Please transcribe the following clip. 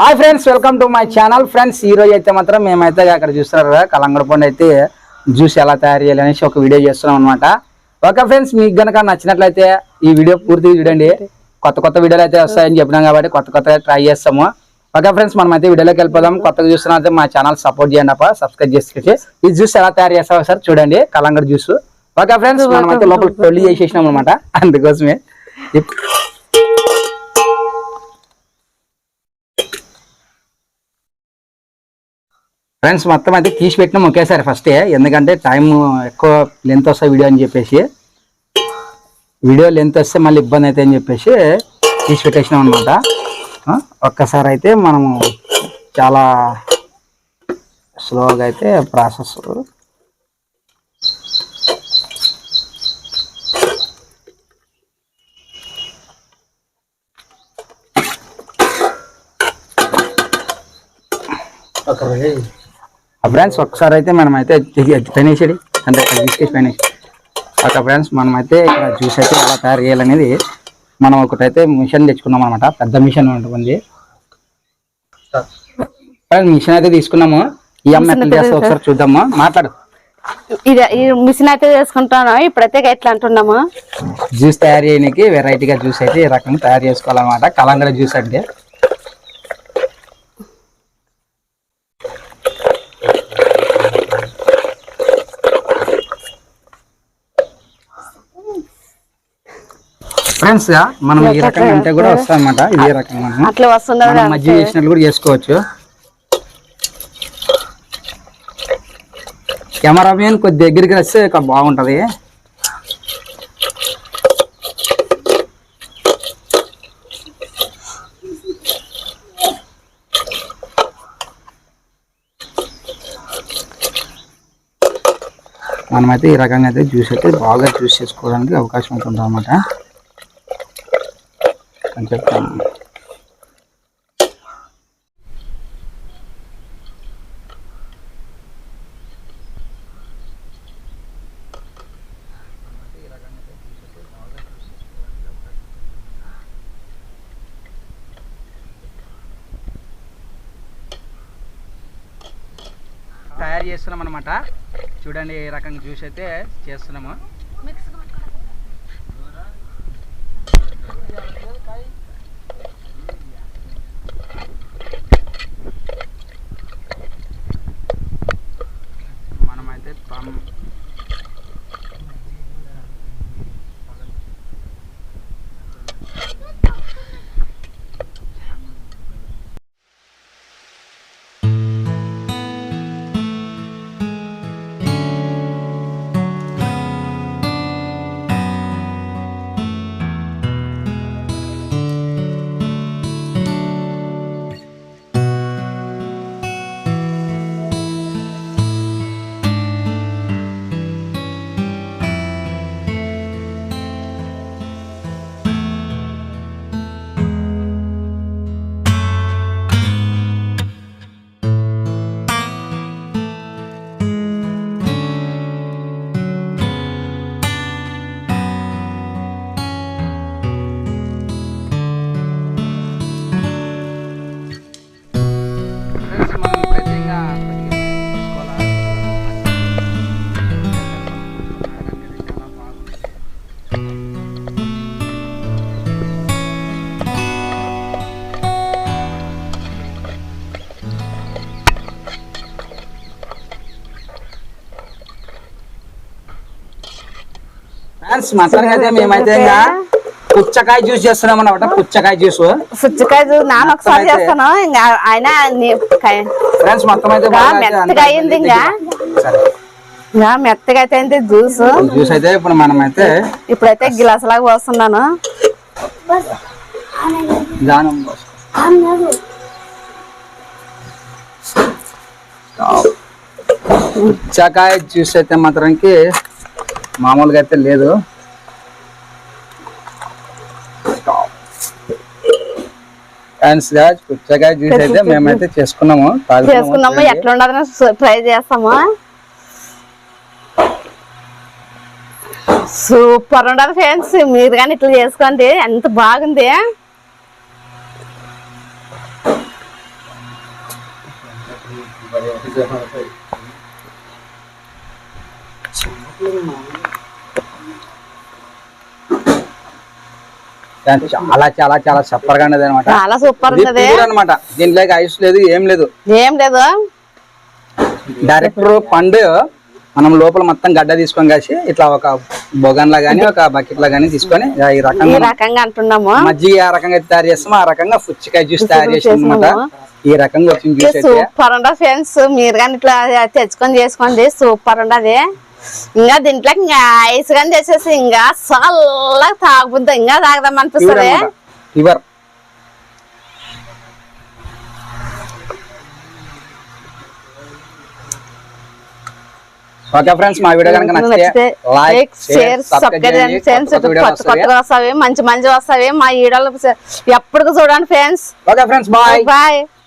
Hi friends welcome to my channel friends ఈ రోజు అయితే మాత్రం మేమైతే అక్కడ చూస్తున్నారు కదా కలంగడ పండు అయితే జ్యూస్ ఎలా తయారు చేయాలి అనేసి ఒక వీడియో చేస్తున్నాం అనమాట ఓకే ఫ్రెండ్స్ మీకు గనక నచ్చినట్లయితే ఈ వీడియో పూర్తిగా చూడండి. కొత్త కొత్త వీడియోలు అయితే వస్తాయని చెప్పినాం కాబట్టి కొత్త కొత్తగా ట్రై చేస్తాము. ఓకే ఫ్రెండ్స్ మనం అయితే వీడియోలోకి వెళ్ళిపోదాం. కొత్తగా చూస్తున్నా అయితే మా ఛానల్ సపోర్ట్ చేయండి అప్ప సబ్స్క్రైబ్ చేసుకొచ్చి ఈ జ్యూస్ ఎలా తయారు చేస్తావో సార్ చూడండి కలంగడ జ్యూస్. ఓకే ఫ్రెండ్స్ మనం అయితే లోపల తొలి చేసేసినాం అనమాట అందుకోసమే. ఫ్రెండ్స్ మొత్తం అయితే తీసి పెట్టినాం ఒకేసారి ఫస్టే ఎందుకంటే టైం ఎక్కువ లెంత్ వస్తాయి వీడియో అని చెప్పేసి. వీడియో లెంత్ వస్తే మళ్ళీ ఇబ్బంది అవుతాయి అని చెప్పేసి తీసి పెట్టేసినాం అనమాట ఒక్కసారి అయితే మనము చాలా స్లోగా అయితే ప్రాసెస్ ఫ్రెండ్స్ ఒకసారి అయితే మనం అయితే ఫైనేసేది అంటే తీసుకెళ్ళి ఫైనేసి ఓకే ఫ్రెండ్స్ మనం అయితే ఇక్కడ జ్యూస్ అయితే ఎలా తయారు చేయాలనేది మనం ఒకటైతే మిషన్ తెచ్చుకున్నాం అనమాట పెద్ద మిషన్ ఉంటుంది మిషన్ అయితే తీసుకున్నాము. ఈ అమ్మ ఎట్లా చేస్తా ఒకసారి చూద్దాము? మాట్లాడు. ఇది మిషన్ అయితే చేసుకుంటాను. ఇప్పుడైతే ఎట్లా అంటున్నాము? జ్యూస్ తయారు చేయడానికి వెరైటీగా జ్యూస్ అయితే ఈ రకంగా తయారు చేసుకోవాలన్నమాట. కలంగర జ్యూస్ అంటే. ఫ్రెండ్స్ మనం ఈ రకంగా అంటే కూడా వస్తాం అన్నమాట ఇదే రకంగా మనం అట్లా వస్తుందా మనం మజ్జిగ చేసినట్లు కూడా చేసుకోవచ్చు. కెమెరా మ్యాన్ కొద్ది దగ్గరికి వస్తే ఇక బాగుంటది. మనమైతే ఈ రకంగా అయితే జ్యూస్ అయితే బాగా జ్యూస్ చేసుకోవడానికి అవకాశం ఉంటుంది అన్నమాట అని చెప్తాను తయారు చేస్తున్నాం అనమాట చూడండి ఏ రకంగా జ్యూస్ అయితే చేస్తున్నాము. మనమైతే ఫ్రెండ్స్ మొత్తానికి అయితే మేమైతే ఇంకా పుచ్చకాయ జ్యూస్ చేస్తున్నాం అన్నమాట. పుచ్చకాయ జ్యూస్. పుచ్చకాయ చూ- నాన్న ఒకసారి చేస్తాను. ఇంకా ఆయన ఫ్రెండ్స్ మొత్తం అయితే మెత్తగా అయింది ఇంకా. ఇంకా మెత్తగా అయితే అయింది జ్యూస్. జ్యూస్ అయితే ఇప్పుడు మనం అయితే ఇప్పుడైతే గిలాస్ లాగా పోస్తున్నాను. దానం పుచ్చకాయ జ్యూస్ అయితే మాత్రానికి మామూలుగా అయితే లేదు. పుచ్చకాయ జ్యూస్ అయితే మేమైతే చేసుకున్నాము. చేసుకున్నాము. ఎట్లా ఉండదని ట్రై చేస్తాము. సూపర్ ఉండదు ఫ్రెండ్స్ మీరు కానీ ఇట్లా చేసుకోండి. ఎంత బాగుంది. చాలా చాలా చాలా సూపర్గా ఉండదు అనమాట చాలా సూపర్ ఉన్నది. అనమాట దీంట్లోకి ఐస్ లేదు ఏం లేదు. ఏం లేదు. డైరెక్టర్ పండు మనం లోపల మొత్తం గడ్డ తీసుకొని కాసి ఇట్లా ఒక బొగన్ లా గానీ ఒక బకెట్ లా గానీ తీసుకొని ఈ రకంగా రకంగా అంటున్నాము. మజ్జిగ ఏ రకంగా తయారు చేస్తామో ఆ రకంగా పుచ్చికాయ జ్యూస్ తయారు చేసాం అనమాట ఈ రకంగా వచ్చింది సూపర్ ఉండదు ఫ్రెండ్స్ మీరు కానీ ఇట్లా తెచ్చుకొని చేసుకోండి. సూపర్ ఉండదు ఇంకా దీంట్లో ఇంకా ఐస్ కానీ చేసేసి ఇంకా చల్లగా తాగుద్దాం ఇంకా తాగదాం అనిపిస్తుంది. ప్యూర్ ఓకే ఫ్రెండ్స్ మా వీడియో కనుక నచ్చితే లైక్ షేర్ సబ్స్క్రైబ్ చేయండి. కొత్త వీడియోలు కొత్త వస్తాయి? మంచి మంచి వస్తాయి మా ఈడలు ఎప్పటికీ చూడండి friends okay friends bye bye